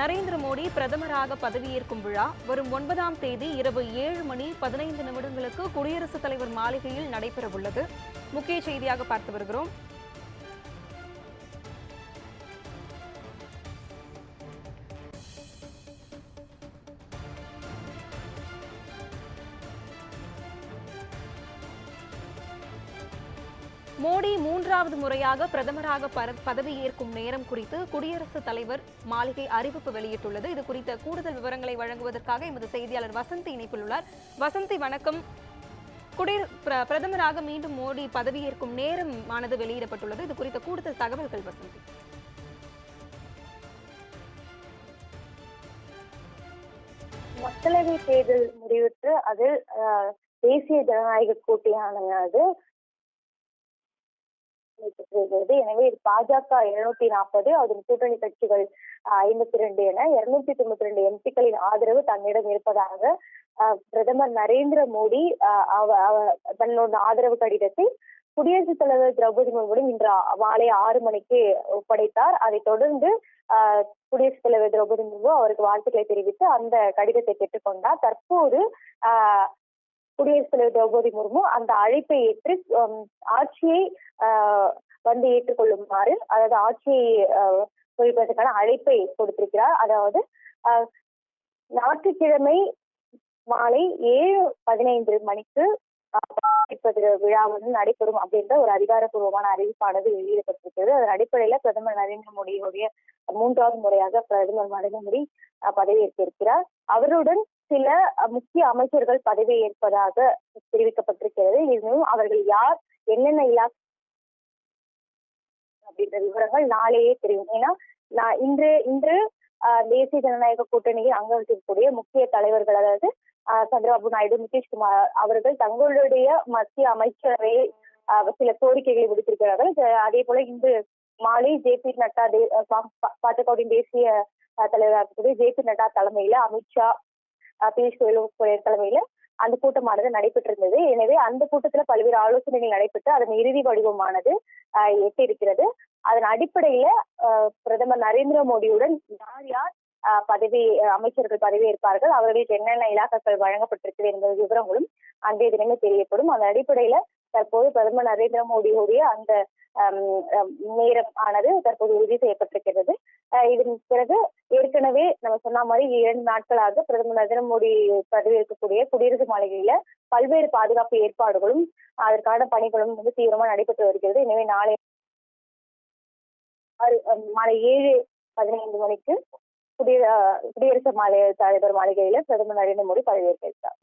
நரேந்திர மோடி பிரதமராக பதவியேற்கும் விழா வரும் ஒன்பதாம் தேதி இரவு ஏழு மணி பதினைந்து நிமிடங்களுக்கு குடியரசுத் தலைவர் மாளிகையில் நடைபெறவுள்ளது. முக்கிய செய்தியாக பார்த்து வருகிறோம். மோடி மூன்றாவது முறையாக பிரதமராக பதவியேற்கும் நேரம் குறித்து குடியரசுத் தலைவர் மாளிகை அறிவிப்பு வெளியிட்டுள்ளது. இது குறித்த கூடுதல் விவரங்களை வழங்குவதற்காக எமது செய்தியாளர் வசந்தி இணைப்பில் உள்ளார் வசந்தி வணக்கம். குடியர பிர- பிரதமராக மீண்டும் மோடி பதவியேற்கும் நேரம் ஆனது வெளியிடப்பட்டுள்ளது. இது குறித்த கூடுதல் தகவல்கள் வசந்தி. மக்களவை தேர்தல் முடிவுற்று அதில் அஹ், தேசிய ஜனநாயக கூட்டணியானது பெற்றிருக்கிறது எனவே இது பாஜக இருநூத்தி நாற்பது அதன் கூட்டணி கட்சிகள் ஐம்பத்தி ரெண்டு என இருநூத்தி தொண்ணூத்தி ரெண்டு எம்பிக்களின் ஆதரவு தன்னிடம் இருப்பதாக பிரதமர் நரேந்திர மோடி அவ- அவ- தன்னோட ஆதரவு கடிதத்தை குடியரசுத் தலைவர் திரௌபதி முர்முடன் இன்று மாலை ஆறு மணிக்கு ஒப்படைத்தார். அதைத் தொடர்ந்து குடியரசுத் தலைவர் திரௌபதி முர்மு அவருக்கு வாழ்த்துக்களை தெரிவித்து அந்த கடிதத்தை பெற்றுக்கொண்டார். தற்போது ஆஹ், குடியரசுத் தலைவர் திரௌபதி முர்மு அந்த அழைப்பை ஏற்று ஆட்சியை வந்து ஏற்றுக்கொள்ளுமாறு அதாவது ஆட்சியை குறிப்பதற்கான அழைப்பை கொடுத்திருக்கிறார். அதாவது ஞாயிற்றுக்கிழமை மாலை ஏழு பதினைந்து மணிக்கு விழா வந்து நடைபெறும் அப்படின்ற ஒரு அதிகாரப்பூர்வமான அறிவிப்பானது வெளியிடப்பட்டிருக்கிறது. அதன் அடிப்படையில பிரதமர் நரேந்திர மோடியுடைய மூன்றாவது முறையாக பிரதமர் நரேந்திர மோடி அஹ், பதவியேற்க இருக்கிறார் அவருடன் சில முக்கிய அமைச்சர்கள் பதவியேற்பதாக தெரிவிக்கப்பட்டிருக்கிறது. இன்னும் அவர்கள் யார் என்னென்ன இலாக்கா அப்படின்ற விவரங்கள் நாளையே தெரியும். ஏன்னா நான் இன்று இன்று தேசிய ஜனநாயக கூட்டணியில் அங்கவரிக்கக்கூடிய முக்கிய தலைவர்கள் அதாவது சந்திரபாபு நாயுடு நிதிஷ்குமார் அவர்கள் தங்களுடைய மத்திய அமைச்சரவையை சில கோரிக்கைகளை விடுத்திருக்கிறார்கள். அதே போல இன்று மாலை ஜே பி நட்டா தே- அஹ் பாஜகவின் தேசிய தலைவராக இருக்கக்கூடிய ஜே பி நட்டா தலைமையில அமித்ஷா பியூஷ் கோயல் தலைமையில அந்த கூட்டமானது நடைபெற்றிருந்தது. எனவே அந்த கூட்டத்துல பல்வேறு ஆலோசனைகள் நடைபெற்று அதன் இறுதி வடிவமானது அஹ், எட்டியிருக்கிறது. அதன் அடிப்படையில பிரதமர் நரேந்திர மோடியுடன் யார் யார் பதவி அமைச்சர்கள் அமைச்சர்கள் பதவியேற்பார்கள் அவர்களுக்கு என்னென்ன இலாக்காக்கள் வழங்கப்பட்டிருக்கிறது என்பது விவரங்களும் அன்றைய தினமே தெரியப்படும். அந்த அடிப்படையில தற்போது பிரதமர் நரேந்திர மோடியுடைய அந்த நேரம் ஆனது தற்போது உறுதி செய்யப்பட்டு இதன் பிறகு ஏற்கனவே நம்ம சொன்ன மாதிரி இரண்டு நாட்களாக பிரதமர் நரேந்திர மோடி பதவி இருக்கக்கூடிய குடியரசு மாளிகையில பல்வேறு பாதுகாப்பு ஏற்பாடுகளும் அதற்கான பணிகளும் வந்து தீவிரமா நடைபெற்று வருகிறது. எனவே நாளை மாலை ஏழு பதினைந்து மணிக்கு குடியரசு மாலை தலைவர் மாளிகையில பிரதமர் நரேந்திர மோடி பதவியேற்க இருக்கிறார்